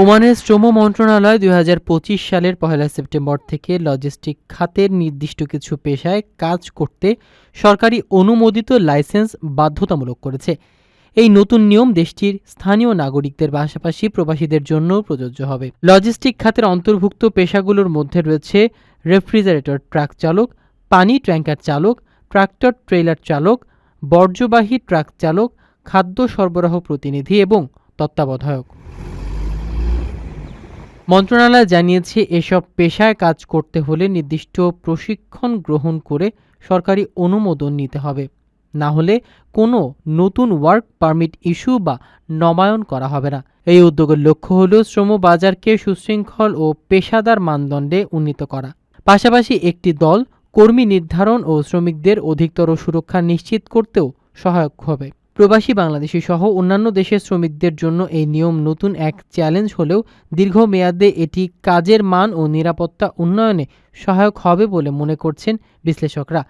ওমানের শ্রম মন্ত্রণালয় দু হাজার পঁচিশ সালের পহেলা সেপ্টেম্বর থেকে লজিস্টিক খাতের নির্দিষ্ট কিছু পেশায় কাজ করতে সরকারি অনুমোদিত লাইসেন্স বাধ্যতামূলক করেছে। এই নতুন নিয়ম দেশটির স্থানীয় নাগরিকদের পাশাপাশি প্রবাসীদের জন্য প্রযোজ্য হবে। লজিস্টিক খাতের অন্তর্ভুক্ত পেশাগুলোর মধ্যে রয়েছে রেফ্রিজারেটর ট্রাক চালক, পানি ট্যাঙ্কার চালক, ট্রাক্টর ট্রেলার চালক, বর্জ্যবাহী ট্রাক চালক, খাদ্য সরবরাহ প্রতিনিধি এবং তত্ত্বাবধায়ক। মন্ত্রণালয় জানিয়েছে, এসব পেশায় কাজ করতে হলে নির্দিষ্ট প্রশিক্ষণ গ্রহণ করে সরকারি অনুমোদন নিতে হবে। না হলে কোনো নতুন ওয়ার্ক পারমিট ইস্যু বা নবায়ন করা হবে না। এই উদ্যোগের লক্ষ্য হল শ্রম বাজারকে সুশৃঙ্খল ও পেশাদার মানদণ্ডে উন্নীত করা। পাশাপাশি একটি দল কর্মী নির্ধারণ ও শ্রমিকদের অধিকতর সুরক্ষা নিশ্চিত করতেও সহায়ক হবে। প্রবাসী বাংলাদেশি সহ অন্যান্য দেশের শ্রমিকদের জন্য এই নিয়ম নতুন এক চ্যালেঞ্জ হলেও দীর্ঘমেয়াদে এটি কাজের মান ও নিরাপত্তা উন্নয়নে সহায়ক হবে বলে মনে করছেন বিশ্লেষকরা।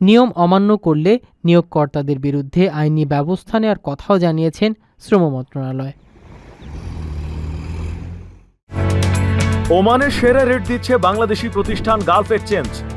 নিয়ম অমান্য করলে নিয়োগকর্তাদের বিরুদ্ধে আইনি ব্যবস্থা নেওয়ার কথাও জানিয়েছেন শ্রম মন্ত্রণালয়। ওমানের সেরা রেট দিচ্ছে বাংলাদেশি প্রতিষ্ঠান গালফ এক্সচেঞ্জ।